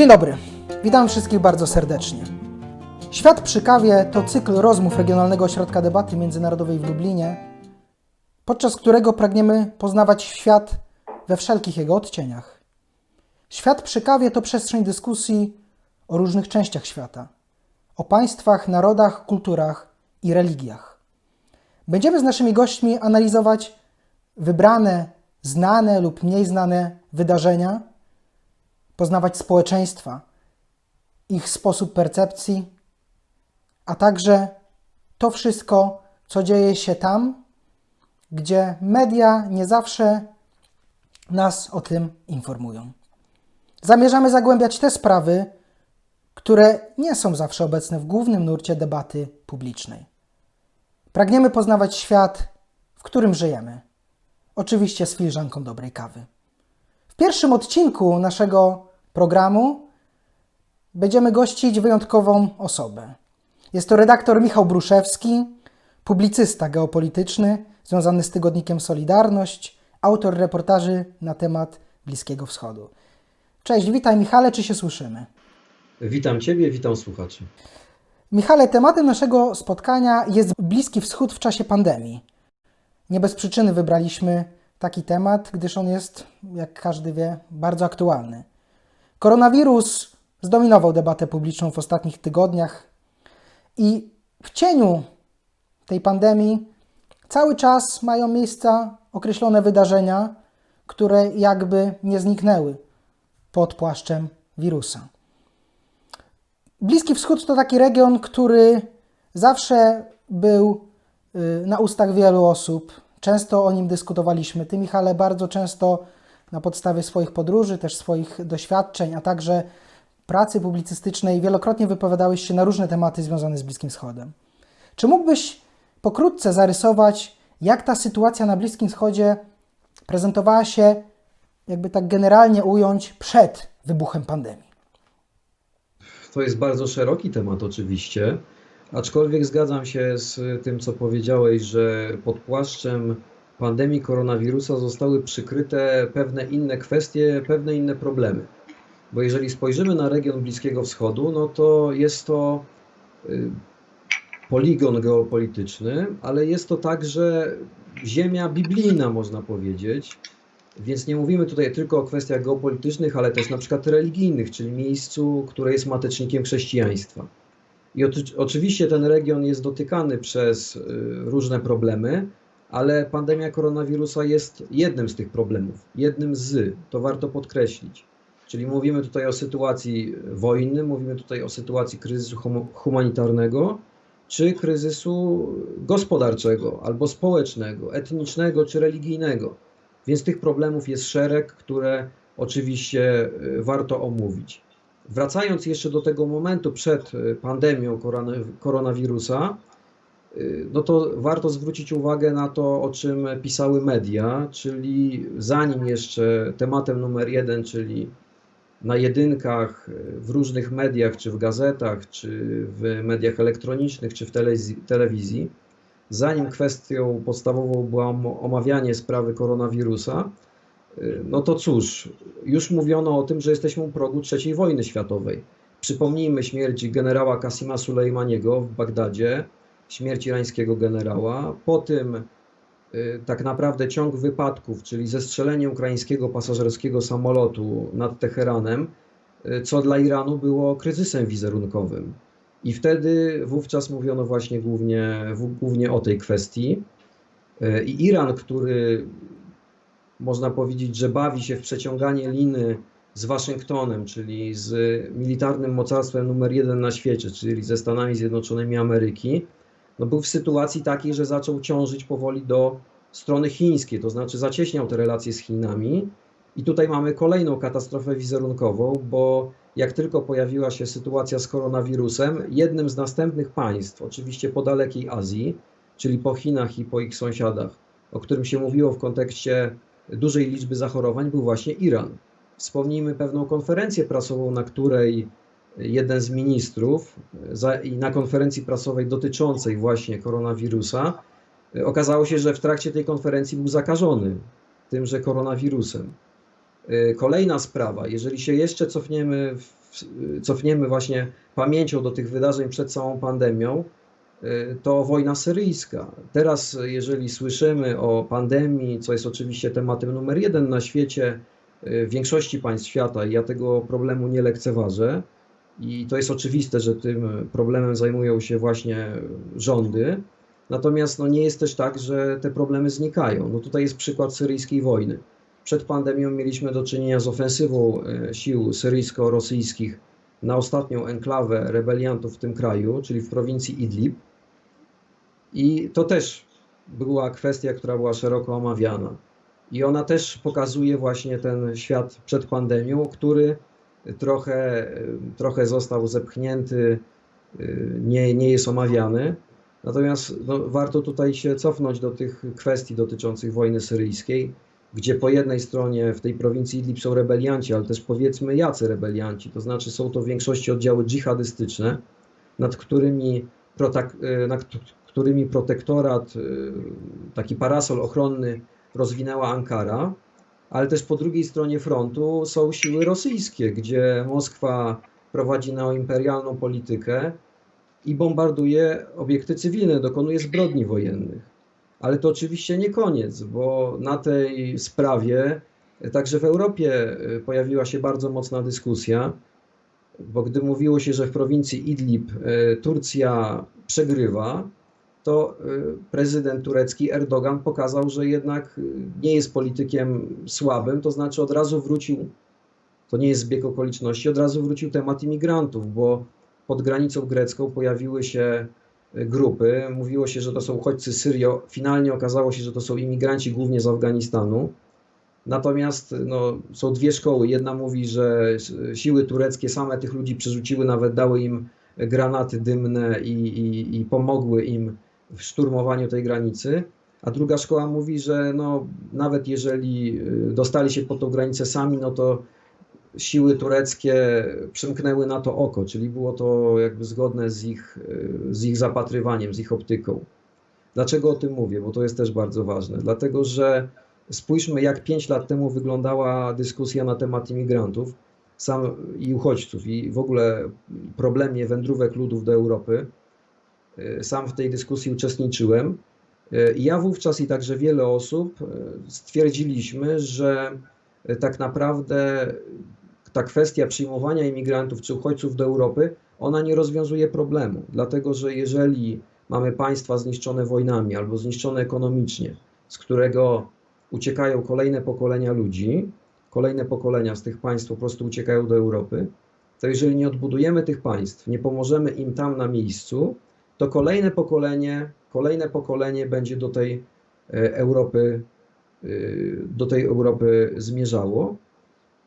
Dzień dobry, witam wszystkich bardzo serdecznie. Świat przy kawie to cykl rozmów Regionalnego Ośrodka Debaty Międzynarodowej w Lublinie, podczas którego pragniemy poznawać świat we wszelkich jego odcieniach. Świat przy kawie to przestrzeń dyskusji o różnych częściach świata, o państwach, narodach, kulturach i religiach. Będziemy z naszymi gośćmi analizować wybrane, znane lub mniej znane wydarzenia, poznawać społeczeństwa, ich sposób percepcji, a także to wszystko, co dzieje się tam, gdzie media nie zawsze nas o tym informują. Zamierzamy zagłębiać te sprawy, które nie są zawsze obecne w głównym nurcie debaty publicznej. Pragniemy poznawać świat, w którym żyjemy. Oczywiście z filiżanką dobrej kawy. W pierwszym odcinku naszego programu będziemy gościć wyjątkową osobę. Jest to redaktor Michał Bruszewski, publicysta geopolityczny związany z tygodnikiem Solidarność, autor reportaży na temat Bliskiego Wschodu. Cześć, witaj Michale, czy się słyszymy? Witam Ciebie, witam słuchaczy. Michale, tematem naszego spotkania jest Bliski Wschód w czasie pandemii. Nie bez przyczyny wybraliśmy taki temat, gdyż on jest, jak każdy wie, bardzo aktualny. Koronawirus zdominował debatę publiczną w ostatnich tygodniach i w cieniu tej pandemii cały czas mają miejsca określone wydarzenia, które jakby nie zniknęły pod płaszczem wirusa. Bliski Wschód to taki region, który zawsze był y, na ustach wielu osób. Często o nim dyskutowaliśmy. Ty, Michale, bardzo często na podstawie swoich podróży, też swoich doświadczeń, a także pracy publicystycznej wielokrotnie wypowiadałeś się na różne tematy związane z Bliskim Wschodem. Czy mógłbyś pokrótce zarysować, jak ta sytuacja na Bliskim Wschodzie prezentowała się, jakby tak generalnie ująć, przed wybuchem pandemii? To jest bardzo szeroki temat oczywiście, aczkolwiek zgadzam się z tym, co powiedziałeś, że pod płaszczem pandemii koronawirusa zostały przykryte pewne inne kwestie, pewne inne problemy. Bo jeżeli spojrzymy na region Bliskiego Wschodu, no to jest to y, poligon geopolityczny, ale jest to także ziemia biblijna, można powiedzieć. Więc nie mówimy tutaj tylko o kwestiach geopolitycznych, ale też na przykład religijnych, czyli miejscu, które jest matecznikiem chrześcijaństwa. I oczy- oczywiście ten region jest dotykany przez y, różne problemy, ale pandemia koronawirusa jest jednym z tych problemów, jednym z, to warto podkreślić. Czyli mówimy tutaj o sytuacji wojny, mówimy tutaj o sytuacji kryzysu hum- humanitarnego, czy kryzysu gospodarczego, albo społecznego, etnicznego, czy religijnego. Więc tych problemów jest szereg, które oczywiście y, warto omówić. Wracając jeszcze do tego momentu przed y, pandemią korona- koronawirusa, no to warto zwrócić uwagę na to, o czym pisały media, czyli zanim jeszcze tematem numer jeden, czyli na jedynkach y, w różnych mediach, czy w gazetach, czy w mediach elektronicznych, czy w telewizji, zanim kwestią podstawową było om- omawianie sprawy koronawirusa, y, no to cóż, już mówiono o tym, że jesteśmy u progu III wojny światowej. Przypomnijmy śmierć generała Kasima Sulejmaniego w Bagdadzie, śmierć irańskiego generała. Po tym y, tak naprawdę ciąg wypadków, czyli zestrzelenie ukraińskiego pasażerskiego samolotu nad Teheranem, y, co dla Iranu było kryzysem wizerunkowym. I wtedy wówczas mówiono właśnie głównie, głównie o tej kwestii. Y, I Iran, który można powiedzieć, że bawi się w przeciąganie liny z Waszyngtonem, czyli z militarnym mocarstwem numer jeden na świecie, czyli ze Stanami Zjednoczonymi Ameryki, no był w sytuacji takiej, że zaczął ciążyć powoli do strony chińskiej, to znaczy zacieśniał te relacje z Chinami. I tutaj mamy kolejną katastrofę wizerunkową, bo jak tylko pojawiła się sytuacja z koronawirusem, jednym z następnych państw, oczywiście po dalekiej Azji, czyli po Chinach i po ich sąsiadach, o którym się mówiło w kontekście dużej liczby zachorowań, był właśnie Iran. Wspomnijmy pewną konferencję prasową, na której jeden z ministrów za, i na konferencji prasowej dotyczącej właśnie koronawirusa okazało się, że w trakcie tej konferencji był zakażony tymże koronawirusem. Y, Kolejna sprawa, jeżeli się jeszcze cofniemy w cofniemy właśnie pamięcią do tych wydarzeń przed samą pandemią, to wojna syryjska. Teraz, jeżeli słyszymy o pandemii, co jest oczywiście tematem numer jeden na świecie, w większości państw świata, i ja tego problemu nie lekceważę, i to jest oczywiste, że tym problemem zajmują się właśnie rządy. Natomiast no, nie jest też tak, że te problemy znikają. No, tutaj jest przykład syryjskiej wojny. Przed pandemią mieliśmy do czynienia z ofensywą e, sił syryjsko-rosyjskich na ostatnią enklawę rebeliantów w tym kraju, czyli w prowincji Idlib. I to też była kwestia, która była szeroko omawiana. I ona też pokazuje właśnie ten świat przed pandemią, który trochę, trochę został zepchnięty, y, nie, nie jest omawiany. Natomiast no, warto tutaj się cofnąć do tych kwestii dotyczących wojny syryjskiej, gdzie po jednej stronie w tej prowincji Idlib są rebelianci, ale też powiedzmy jacy rebelianci, to znaczy są to w większości oddziały dżihadystyczne, nad którymi, y, nad którymi protektorat, y, taki parasol ochronny rozwinęła Ankara, ale też po drugiej stronie frontu są siły rosyjskie, gdzie Moskwa prowadzi neoimperialną politykę i bombarduje obiekty cywilne, dokonuje zbrodni wojennych. Ale to oczywiście nie koniec, bo na tej sprawie także w Europie y, pojawiła się bardzo mocna dyskusja, bo gdy mówiło się, że w prowincji Idlib y, Turcja przegrywa, to y, prezydent turecki Erdogan pokazał, że jednak y, nie jest politykiem słabym, to znaczy od razu wrócił, to nie jest zbieg okoliczności, od razu wrócił temat imigrantów, bo pod granicą grecką pojawiły się y, grupy, mówiło się, że to są uchodźcy Syrii, finalnie okazało się, że to są imigranci głównie z Afganistanu. Natomiast no, są dwie szkoły. Jedna mówi, że siły tureckie same tych ludzi przerzuciły, nawet dały im granaty dymne i, i, i pomogły im w szturmowaniu tej granicy. A druga szkoła mówi, że no, nawet jeżeli y, dostali się pod tą granicę sami, no to siły tureckie przymknęły na to oko, czyli było to jakby zgodne z ich, y, z ich zapatrywaniem, z ich optyką. Dlaczego o tym mówię? Bo to jest też bardzo ważne. Dlatego, że spójrzmy, jak 5 lat temu wyglądała dyskusja na temat imigrantów sam, i uchodźców, i w ogóle problemie wędrówek ludów do Europy. Y, Sam w tej dyskusji uczestniczyłem. I ja wówczas i także wiele osób y, stwierdziliśmy, że tak naprawdę ta kwestia przyjmowania imigrantów czy uchodźców do Europy, ona nie rozwiązuje problemu. Dlatego, że jeżeli mamy państwa zniszczone wojnami albo zniszczone ekonomicznie, z którego uciekają kolejne pokolenia ludzi, kolejne pokolenia z tych państw po prostu uciekają do Europy, to jeżeli nie odbudujemy tych państw, nie pomożemy im tam na miejscu, to kolejne pokolenie, kolejne pokolenie będzie do tej e, Europy, e, do tej Europy zmierzało.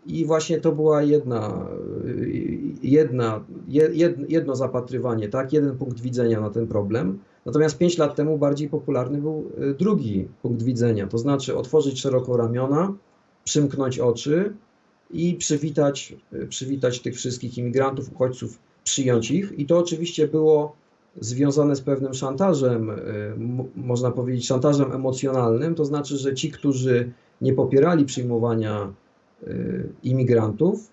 I właśnie to była jedna, e, jedna, jed- jedno zapatrywanie, tak, jeden punkt widzenia na ten problem. Natomiast 5 lat temu bardziej popularny był drugi punkt widzenia, to znaczy otworzyć szeroko ramiona, przymknąć oczy i przywitać, przywitać tych wszystkich imigrantów, uchodźców, przyjąć ich. I to oczywiście było związane z pewnym szantażem, m- można powiedzieć szantażem emocjonalnym, to znaczy, że ci, którzy nie popierali przyjmowania e, imigrantów,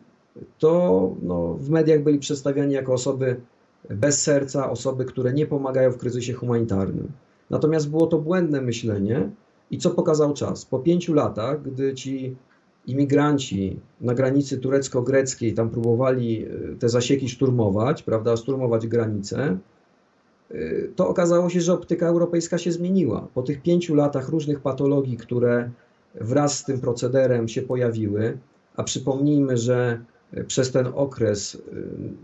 to no, w mediach byli przedstawiani jako osoby bez serca, osoby, które nie pomagają w kryzysie humanitarnym. Natomiast było to błędne myślenie i co pokazał czas? Po pięciu latach, gdy ci imigranci na granicy turecko-greckiej tam próbowali e, te zasieki szturmować, prawda, szturmować granicę, y, to okazało się, że optyka europejska się zmieniła. Po tych pięciu latach różnych patologii, które wraz z tym procederem się pojawiły, a przypomnijmy, że y, przez ten okres y,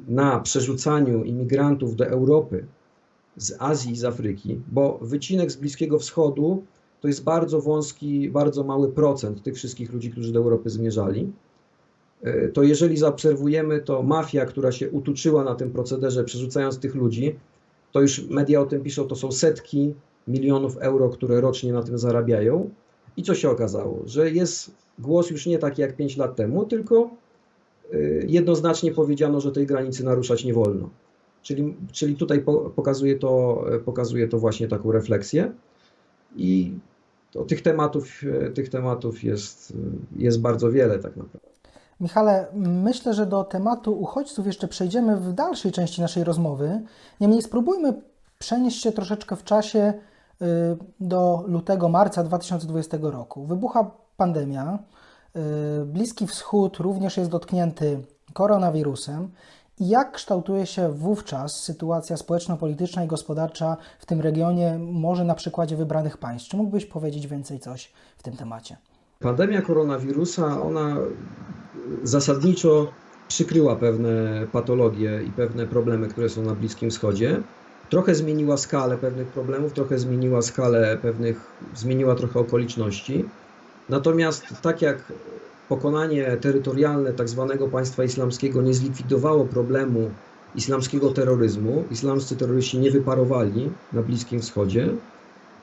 na przerzucaniu imigrantów do Europy z Azji i z Afryki, bo wycinek z Bliskiego Wschodu to jest bardzo wąski, bardzo mały procent tych wszystkich ludzi, którzy do Europy zmierzali. Y, To jeżeli zaobserwujemy, to mafia, która się utuczyła na tym procederze, przerzucając tych ludzi, to już media o tym piszą, to są setki milionów euro, które rocznie na tym zarabiają. I co się okazało? Że jest głos już nie taki jak 5 lat temu, tylko y, jednoznacznie powiedziano, że tej granicy naruszać nie wolno. Czyli, czyli tutaj po, pokazuje, to, pokazuje to właśnie taką refleksję. I tych tematów, y, tych tematów jest, y, jest bardzo wiele tak naprawdę. Michale, myślę, że do tematu uchodźców jeszcze przejdziemy w dalszej części naszej rozmowy. Niemniej spróbujmy przenieść się troszeczkę w czasie y, do lutego, marca 2020 roku. Wybucha pandemia. y, Bliski Wschód również jest dotknięty koronawirusem. Jak kształtuje się wówczas sytuacja społeczno-polityczna i gospodarcza w tym regionie, może na przykładzie wybranych państw? Czy mógłbyś powiedzieć więcej coś w tym temacie? Pandemia koronawirusa, ona zasadniczo przykryła pewne patologie i pewne problemy, które są na Bliskim Wschodzie. Trochę zmieniła skalę pewnych problemów, trochę zmieniła skalę pewnych, zmieniła trochę okoliczności. Natomiast tak jak pokonanie terytorialne tak zwanego państwa islamskiego nie zlikwidowało problemu islamskiego terroryzmu, islamscy terroryści nie wyparowali na Bliskim Wschodzie,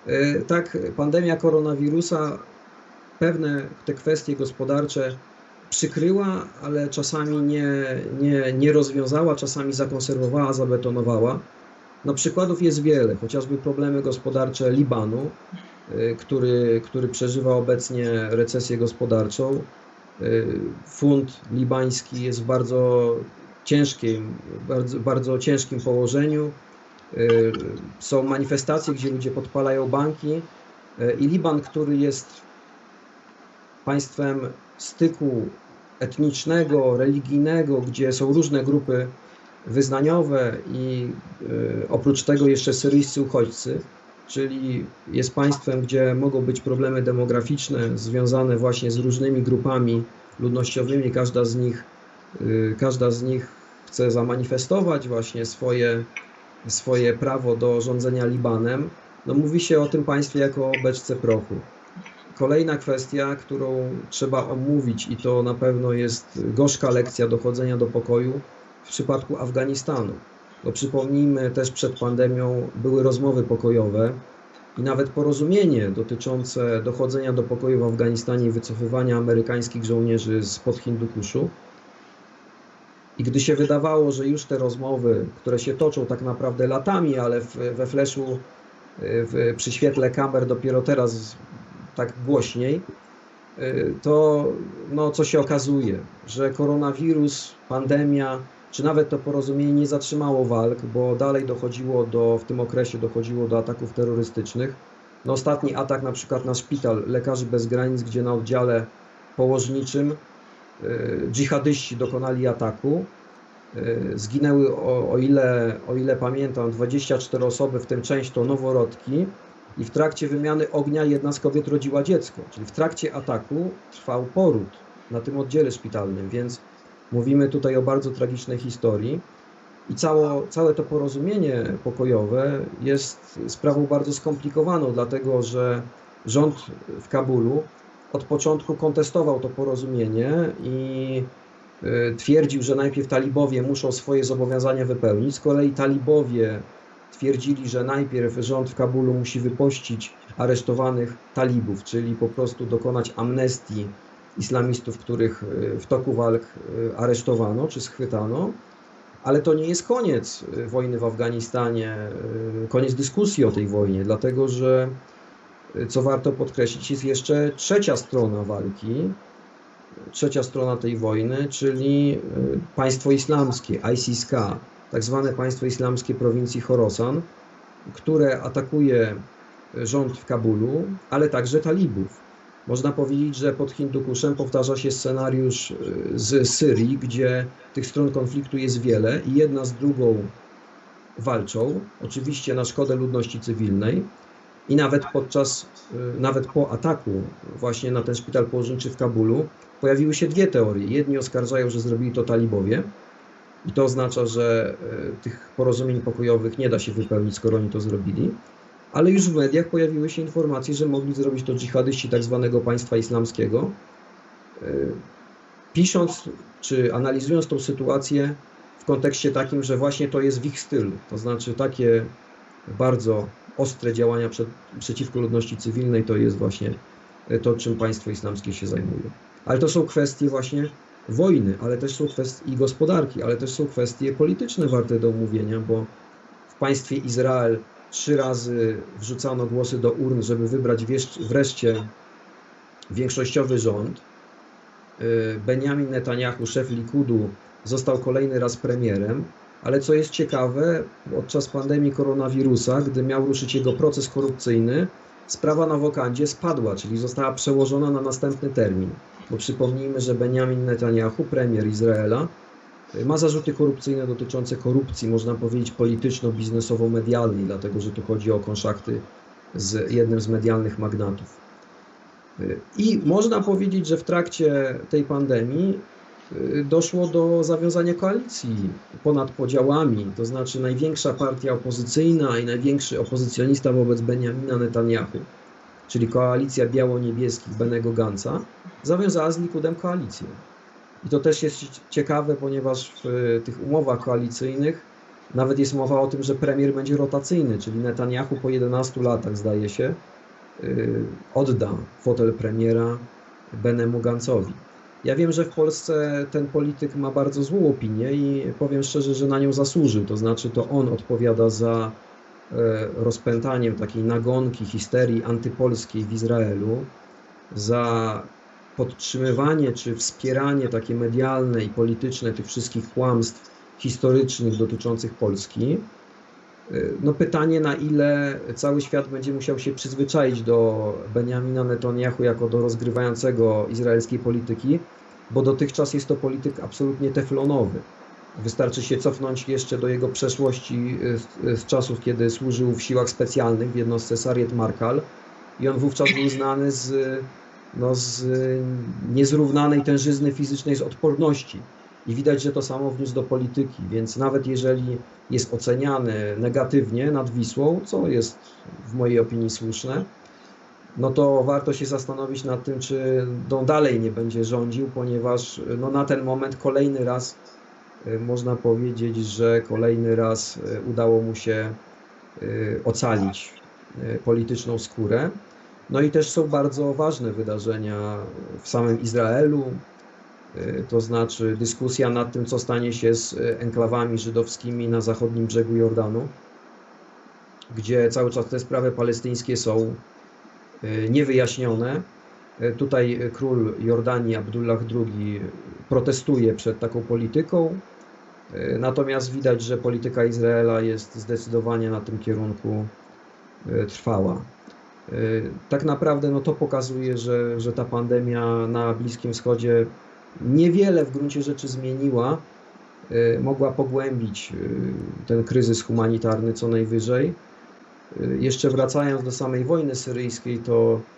e, tak pandemia koronawirusa pewne te kwestie gospodarcze przykryła, ale czasami nie, nie, nie rozwiązała, czasami zakonserwowała, zabetonowała. No przykładów jest wiele, chociażby problemy gospodarcze Libanu, y, który, który przeżywa obecnie recesję gospodarczą. Y, Fund libański jest w bardzo ciężkim, bardzo, bardzo ciężkim położeniu. Y, Są manifestacje, gdzie ludzie podpalają banki i Liban, który jest państwem styku etnicznego, religijnego, gdzie są różne grupy wyznaniowe i y, oprócz tego jeszcze syryjscy uchodźcy, czyli jest państwem, gdzie mogą być problemy demograficzne związane właśnie z różnymi grupami ludnościowymi. Każda z nich, y, każda z nich chce zamanifestować właśnie swoje, swoje prawo do rządzenia Libanem. No mówi się o tym państwie jako o beczce prochu. Kolejna kwestia, którą trzeba omówić, i to na pewno jest gorzka lekcja dochodzenia do pokoju w przypadku Afganistanu. Bo przypomnijmy, też przed pandemią były rozmowy pokojowe i nawet porozumienie dotyczące dochodzenia do pokoju w Afganistanie i wycofywania amerykańskich żołnierzy spod Hindukuszu. I gdy się wydawało, że już te rozmowy, które się toczą tak naprawdę latami, ale w, we fleszu, w, przy świetle kamer dopiero teraz tak głośniej, y, to no, co się okazuje, że koronawirus, pandemia, czy nawet to porozumienie nie zatrzymało walk, bo dalej dochodziło do, w tym okresie dochodziło do ataków terrorystycznych. No, ostatni atak na przykład na szpital Lekarzy Bez Granic, gdzie na oddziale położniczym y, dżihadyści dokonali ataku. Y, Zginęły, o, o, ile, o ile pamiętam, 24 osoby, w tym część to noworodki i w trakcie wymiany ognia jedna z kobiet rodziła dziecko. Czyli w trakcie ataku trwał poród na tym oddziale szpitalnym, więc mówimy tutaj o bardzo tragicznej historii. I całe to porozumienie pokojowe jest sprawą bardzo skomplikowaną, dlatego że rząd w Kabulu od początku kontestował to porozumienie i y, twierdził, że najpierw talibowie muszą swoje zobowiązania wypełnić. Z kolei talibowie twierdzili, że najpierw rząd w Kabulu musi wypuścić aresztowanych talibów, czyli po prostu dokonać amnestii islamistów, których y, w toku walk y, aresztowano czy schwytano. Ale to nie jest koniec y, wojny w Afganistanie, koniec dyskusji o tej wojnie, dlatego że, co warto podkreślić, jest jeszcze trzecia strona walki, trzecia strona tej wojny, czyli państwo islamskie, ISIS-K, tak zwane państwo islamskie prowincji Khorasan, które atakuje rząd w Kabulu, ale także talibów. Można powiedzieć, że pod Hindukuszem powtarza się scenariusz y, z Syrii, gdzie tych stron konfliktu jest wiele i jedna z drugą walczą, oczywiście na szkodę ludności cywilnej. I nawet podczas, y, nawet po ataku właśnie na ten szpital położniczy w Kabulu pojawiły się dwie teorie. Jedni oskarżają, że zrobili to talibowie, i to oznacza, że e, tych porozumień pokojowych nie da się wypełnić, skoro oni to zrobili. Ale już w mediach pojawiły się informacje, że mogli zrobić to dżihadyści tak zwanego państwa islamskiego. E, Pisząc czy analizując tą sytuację w kontekście takim, że właśnie to jest w ich stylu, to znaczy takie bardzo ostre działania przed, przeciwko ludności cywilnej, to jest właśnie to, czym państwo islamskie się zajmuje. Ale to są kwestie właśnie wojny, ale też są kwestie i gospodarki, ale też są kwestie polityczne warte do omówienia, bo w państwie Izrael trzy razy wrzucano głosy do urn, żeby wybrać wreszcie większościowy rząd. y, Benjamin Netanyahu, szef Likudu, został kolejny raz premierem, ale co jest ciekawe, podczas pandemii koronawirusa, gdy miał ruszyć jego proces korupcyjny, sprawa na wokandzie spadła, czyli została przełożona na następny termin. Bo przypomnijmy, że Benjamin Netanyahu, premier Izraela, ma zarzuty korupcyjne dotyczące korupcji, można powiedzieć polityczno-biznesowo-medialnej, dlatego że tu chodzi o konszachty z jednym z medialnych magnatów. I można powiedzieć, że w trakcie tej pandemii doszło do zawiązania koalicji ponad podziałami, to znaczy największa partia opozycyjna i największy opozycjonista wobec Benjamina Netanyahu, czyli koalicja biało-niebieskich Benego Ganca, zawiązała z Likudem koalicję. I to też jest ciekawe, ponieważ w y, tych umowach koalicyjnych nawet jest mowa o tym, że premier będzie rotacyjny, czyli Netanyahu po 11 latach, zdaje się, y, odda fotel premiera Benemu Gancowi. Ja wiem, że w Polsce ten polityk ma bardzo złą opinię i powiem szczerze, że na nią zasłużył. To znaczy, to on odpowiada za e, rozpętaniem takiej nagonki, histerii antypolskiej w Izraelu, za podtrzymywanie czy wspieranie takie medialne i polityczne tych wszystkich kłamstw historycznych dotyczących Polski. No pytanie, na ile cały świat będzie musiał się przyzwyczaić do Benjamina Netanyahu jako do rozgrywającego izraelskiej polityki, bo dotychczas jest to polityk absolutnie teflonowy. Wystarczy się cofnąć jeszcze do jego przeszłości z, z czasów, kiedy służył w siłach specjalnych w jednostce Sariet Markal i on wówczas był znany z, no, z niezrównanej tężyzny fizycznej, z odporności. I widać, że to samo wniósł do polityki, więc nawet jeżeli jest oceniany negatywnie nad Wisłą, co jest w mojej opinii słuszne, no to warto się zastanowić nad tym, czy no dalej nie będzie rządził, ponieważ no na ten moment kolejny raz y, można powiedzieć, że kolejny raz y, udało mu się y, ocalić polityczną skórę. No i też są bardzo ważne wydarzenia w samym Izraelu, to znaczy dyskusja nad tym, co stanie się z y, enklawami żydowskimi na zachodnim brzegu Jordanu, gdzie cały czas te sprawy palestyńskie są y, niewyjaśnione. Tutaj król Jordanii Abdullah II protestuje przed taką polityką, natomiast widać, że polityka Izraela jest zdecydowanie na tym kierunku trwała. Tak naprawdę no to pokazuje, że, że ta pandemia na Bliskim Wschodzie niewiele w gruncie rzeczy zmieniła. Y, Mogła pogłębić y, ten kryzys humanitarny co najwyżej. Y, Jeszcze wracając do samej wojny syryjskiej, to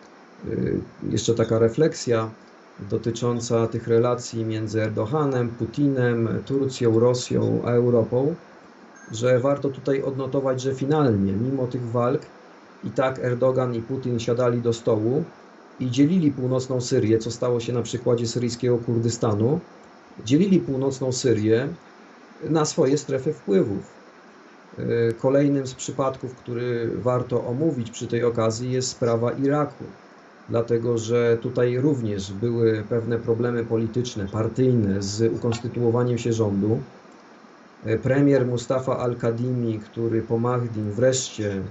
jeszcze taka refleksja dotycząca tych relacji między Erdoganem, Putinem, Turcją, Rosją a Europą, że warto tutaj odnotować, że finalnie, mimo tych walk, i tak Erdogan i Putin siadali do stołu i dzielili północną Syrię, co stało się na przykładzie syryjskiego Kurdystanu, dzielili północną Syrię na swoje strefy wpływów. Y, Kolejnym z przypadków, który warto omówić przy tej okazji, jest sprawa Iraku, dlatego że tutaj również były pewne problemy polityczne, partyjne z ukonstytuowaniem się rządu. Y, Premier Mustafa al-Kadimi, który po Mahdim wreszcie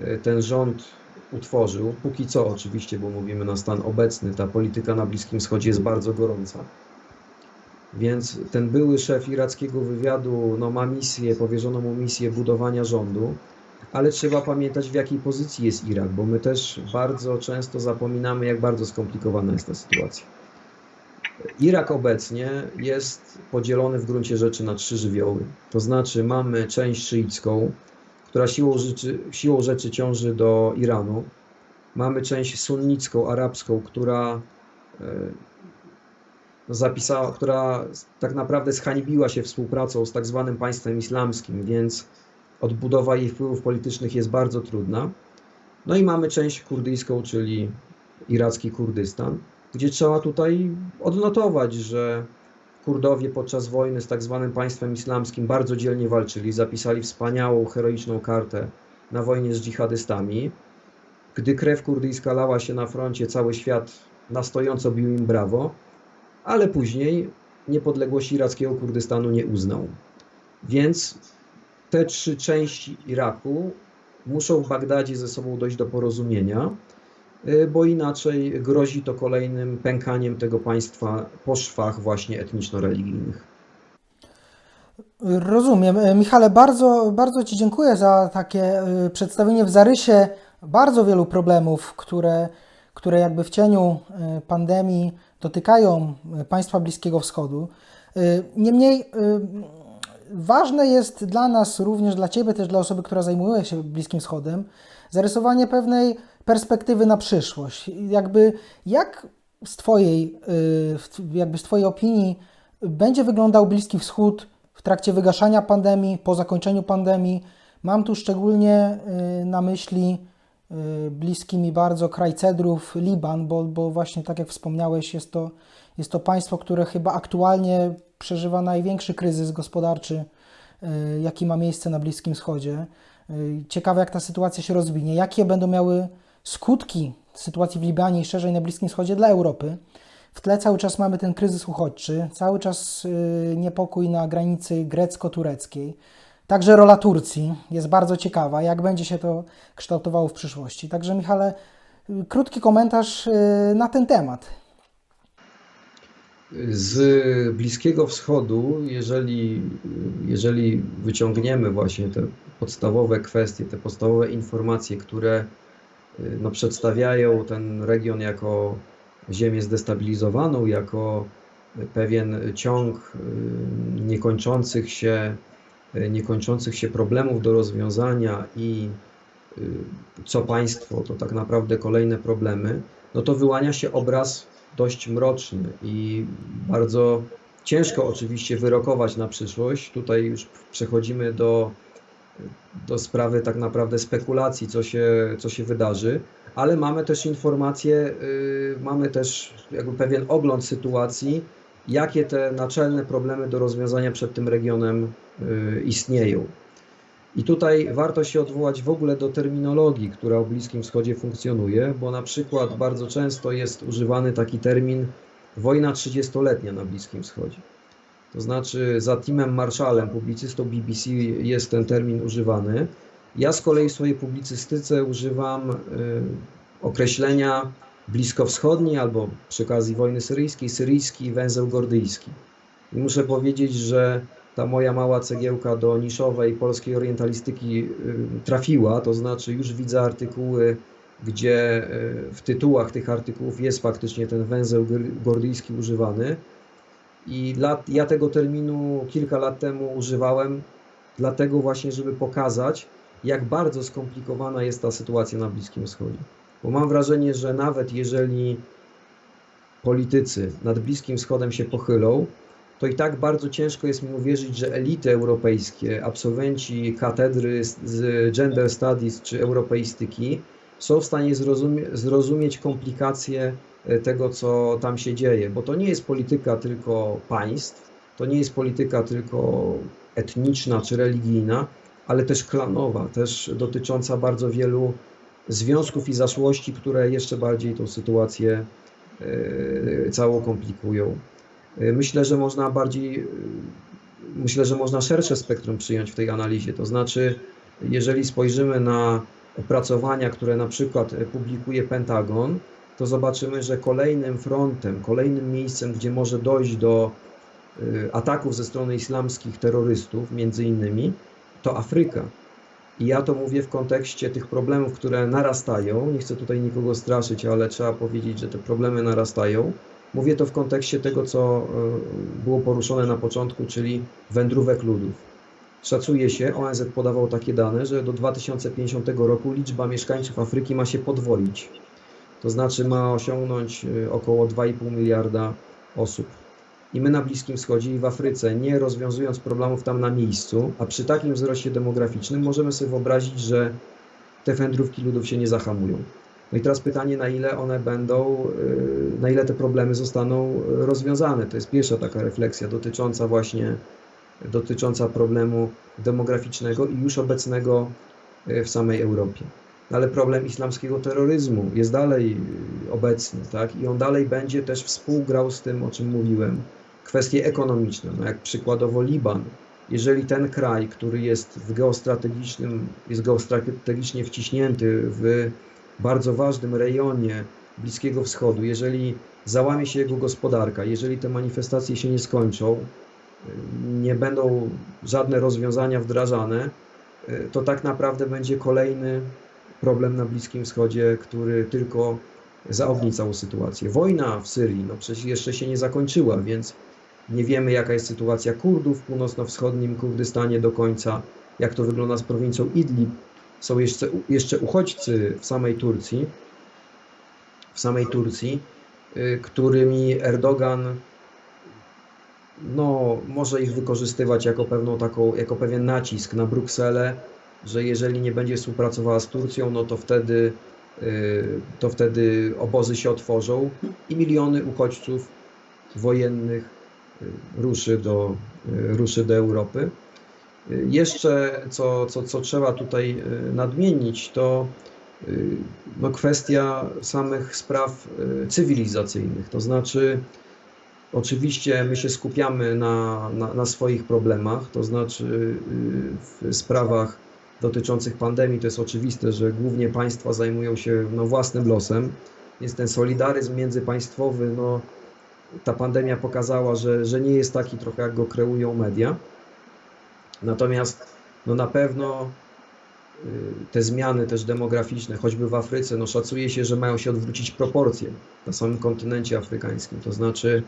y, ten rząd utworzył, póki co oczywiście, bo mówimy na stan obecny, ta polityka na Bliskim Wschodzie jest bardzo gorąca. Więc ten były szef irackiego wywiadu no, ma misję, powierzono mu misję budowania rządu, ale trzeba pamiętać w jakiej pozycji jest Irak, bo my też bardzo często zapominamy, jak bardzo skomplikowana jest ta sytuacja. Irak obecnie jest podzielony w gruncie rzeczy na trzy żywioły. To znaczy mamy część szyicką, która siłą rzeczy, siłą rzeczy ciąży do Iranu. Mamy część sunnicką, arabską, która e, zapisała, która tak naprawdę zhańbiła się współpracą z tak zwanym państwem islamskim, więc odbudowa jej wpływów politycznych jest bardzo trudna. No i mamy część kurdyjską, czyli iracki Kurdystan, gdzie trzeba tutaj odnotować, że Kurdowie podczas wojny z tak zwanym państwem islamskim bardzo dzielnie walczyli, zapisali wspaniałą, heroiczną kartę na wojnie z dżihadystami. Gdy krew kurdyjska lała się na froncie, cały świat na stojąco bił im brawo, ale później niepodległości irackiego Kurdystanu nie uznał. Więc te trzy części Iraku muszą w Bagdadzie ze sobą dojść do porozumienia. Y, bo inaczej grozi to kolejnym pękaniem tego państwa po szwach właśnie etniczno-religijnych. Rozumiem. E, Michale, bardzo, bardzo Ci dziękuję za takie e, przedstawienie w zarysie bardzo wielu problemów, które, które jakby w cieniu e, pandemii dotykają e, państwa Bliskiego Wschodu. E, Niemniej e, ważne jest dla nas, również dla Ciebie, też dla osoby, która zajmuje się Bliskim Wschodem, zarysowanie pewnej perspektywy na przyszłość. Jakby jak z Twojej, w- jakby z Twojej opinii będzie wyglądał Bliski Wschód w trakcie wygaszania pandemii, po zakończeniu pandemii? Mam tu szczególnie e, na myśli e, bliski mi bardzo kraj Cedrów, Liban, bo, bo właśnie tak jak wspomniałeś, jest to, jest to państwo, które chyba aktualnie przeżywa największy kryzys gospodarczy, jaki ma miejsce na Bliskim Wschodzie. Ciekawe, jak ta sytuacja się rozwinie, jakie będą miały skutki sytuacji w Libanie i szerzej na Bliskim Wschodzie dla Europy. W tle cały czas mamy ten kryzys uchodźczy, cały czas y, niepokój na granicy grecko-tureckiej. Także rola Turcji jest bardzo ciekawa, jak będzie się to kształtowało w przyszłości. Także, Michale, y, krótki komentarz y, na ten temat. Z Bliskiego Wschodu, jeżeli, jeżeli wyciągniemy właśnie te podstawowe kwestie, te podstawowe informacje, które no, przedstawiają ten region jako ziemię zdestabilizowaną, jako pewien ciąg y, niekończących się, y, niekończących się problemów do rozwiązania i y, co państwo, to tak naprawdę kolejne problemy, no to wyłania się obraz dość mroczny i bardzo ciężko oczywiście wyrokować na przyszłość. Tutaj już przechodzimy do, do sprawy tak naprawdę spekulacji, co się, co się wydarzy, ale mamy też informacje, yy, mamy też jakby pewien ogląd sytuacji, jakie te naczelne problemy do rozwiązania przed tym regionem yy, istnieją. I tutaj warto się odwołać w ogóle do terminologii, która o Bliskim Wschodzie funkcjonuje, bo na przykład bardzo często jest używany taki termin wojna 30-letnia na Bliskim Wschodzie. To znaczy za Timem Marshallem, publicystą BBC, jest ten termin używany. Ja z kolei w swojej publicystyce używam y, określenia bliskowschodni albo przy okazji wojny syryjskiej, syryjski węzeł gordyjski. I muszę powiedzieć, że ta moja mała cegiełka do niszowej polskiej orientalistyki y, trafiła, to znaczy już widzę artykuły, gdzie y, w tytułach tych artykułów jest faktycznie ten węzeł gordyjski używany. I ja tego terminu kilka lat temu używałem, dlatego właśnie, żeby pokazać, jak bardzo skomplikowana jest ta sytuacja na Bliskim Wschodzie. Bo mam wrażenie, że nawet jeżeli politycy nad Bliskim Wschodem się pochylą, to i tak bardzo ciężko jest mi uwierzyć, że elity europejskie, absolwenci katedry z- gender studies czy europeistyki są w stanie zrozumie, zrozumieć komplikacje tego, co tam się dzieje, bo to nie jest polityka tylko państw, to nie jest polityka tylko etniczna czy religijna, ale też klanowa, też dotycząca bardzo wielu związków i zaszłości, które jeszcze bardziej tą sytuację e, całą komplikują. E, Myślę, że można bardziej, e, myślę, że można szersze spektrum przyjąć w tej analizie. To znaczy, jeżeli spojrzymy na opracowania, które na przykład e, publikuje Pentagon, to zobaczymy, że kolejnym frontem, kolejnym miejscem, gdzie może dojść do e, ataków ze strony islamskich terrorystów, między innymi, to Afryka. I ja to mówię w kontekście tych problemów, które narastają. Nie chcę tutaj nikogo straszyć, ale trzeba powiedzieć, że te problemy narastają. Mówię to w kontekście tego, co e, było poruszone na początku, czyli wędrówek ludów. Szacuje się, ONZ podawał takie dane, że do 2050 roku liczba mieszkańców Afryki ma się podwoić. To znaczy ma osiągnąć e, około 2,5 miliarda osób. I my na Bliskim Wschodzie i w Afryce, nie rozwiązując problemów tam na miejscu, a przy takim wzroście demograficznym, możemy sobie wyobrazić, że te wędrówki ludów się nie zahamują. No i teraz pytanie, na ile one będą, yy, na ile te problemy zostaną rozwiązane. To jest pierwsza taka refleksja dotycząca właśnie, dotycząca problemu demograficznego i już obecnego yy, w samej Europie. Ale problem islamskiego terroryzmu jest dalej obecny, tak? I on dalej będzie też współgrał z tym, o czym mówiłem. Kwestie ekonomiczne, no jak przykładowo Liban. Jeżeli ten kraj, który jest w geostrategicznym, jest geostrategicznie wciśnięty w bardzo ważnym rejonie Bliskiego Wschodu, jeżeli załamie się jego gospodarka, jeżeli te manifestacje się nie skończą, nie będą żadne rozwiązania wdrażane, to tak naprawdę będzie kolejny problem na Bliskim Wschodzie, który tylko zaogni całą sytuację. Wojna w Syrii, no przecież jeszcze się nie zakończyła, więc nie wiemy jaka jest sytuacja Kurdów w północno-wschodnim Kurdystanie do końca, jak to wygląda z prowincją Idlib. Są jeszcze, jeszcze uchodźcy w samej Turcji, w samej Turcji, y, którymi Erdogan no, może ich wykorzystywać jako pewną taką, jako pewien nacisk na Brukselę, że jeżeli nie będzie współpracowała z Turcją, no to wtedy, y, to wtedy obozy się otworzą i miliony uchodźców wojennych y, ruszy do, y, ruszy do Europy. Jeszcze co, co, co trzeba tutaj nadmienić, to no, kwestia samych spraw cywilizacyjnych. To znaczy, oczywiście my się skupiamy na, na, na swoich problemach, to znaczy w sprawach dotyczących pandemii to jest oczywiste, że głównie państwa zajmują się no, własnym losem, więc ten solidaryzm międzypaństwowy, no, ta pandemia pokazała, że, że nie jest taki trochę jak go kreują media. Natomiast no na pewno y, te zmiany też demograficzne, choćby w Afryce, no szacuje się, że mają się odwrócić proporcje na samym kontynencie afrykańskim. To znaczy,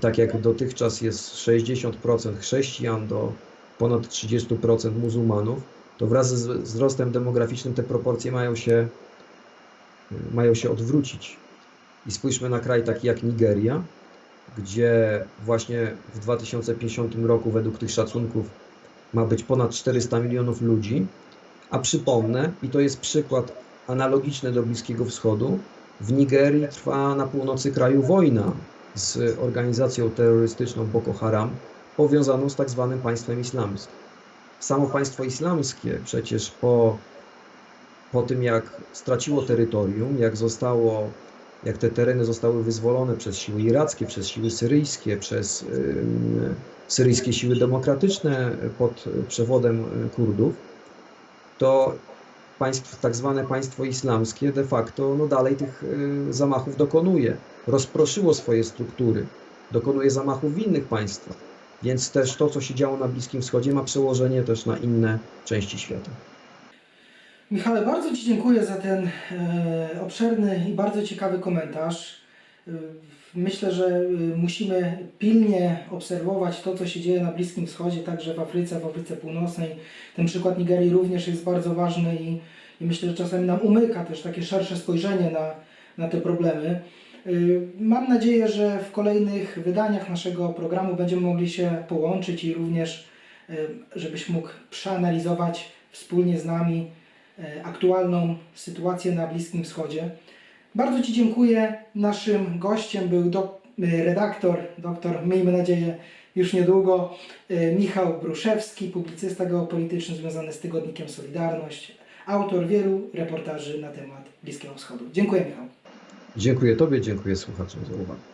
tak jak dotychczas jest 60% chrześcijan do ponad 30% muzułmanów, to wraz ze wzrostem demograficznym te proporcje mają się, mają się odwrócić. I spójrzmy na kraj taki jak Nigeria, gdzie właśnie w 2050 roku według tych szacunków ma być ponad 400 milionów ludzi, a przypomnę, i to jest przykład analogiczny do Bliskiego Wschodu, w Nigerii trwa na północy kraju wojna z organizacją terrorystyczną Boko Haram, powiązaną z tak zwanym państwem islamskim. Samo państwo islamskie przecież po, po tym, jak straciło terytorium, jak zostało jak te tereny zostały wyzwolone przez siły irackie, przez siły syryjskie, przez syryjskie siły demokratyczne pod przewodem Kurdów, to państw, tak zwane państwo islamskie de facto no dalej tych y, zamachów dokonuje. Rozproszyło swoje struktury, dokonuje zamachów w innych państwach. Więc też to, co się działo na Bliskim Wschodzie, ma przełożenie też na inne części świata. Michale, bardzo Ci dziękuję za ten e, obszerny i bardzo ciekawy komentarz. E, myślę, że e, musimy pilnie obserwować to, co się dzieje na Bliskim Wschodzie, także w Afryce, w Afryce Północnej. Ten przykład Nigerii również jest bardzo ważny i, i myślę, że czasami nam umyka też takie szersze spojrzenie na, na te problemy. E, Mam nadzieję, że w kolejnych wydaniach naszego programu będziemy mogli się połączyć i również, e, żebyś mógł przeanalizować wspólnie z nami e, aktualną sytuację na Bliskim Wschodzie. Bardzo Ci dziękuję. Naszym gościem był do, redaktor, doktor, miejmy nadzieję, już niedługo, Michał Bruszewski, publicysta geopolityczny związany z tygodnikiem Solidarność, autor wielu reportaży na temat Bliskiego Wschodu. Dziękuję, Michał. Dziękuję Tobie, dziękuję słuchaczom za uwagę.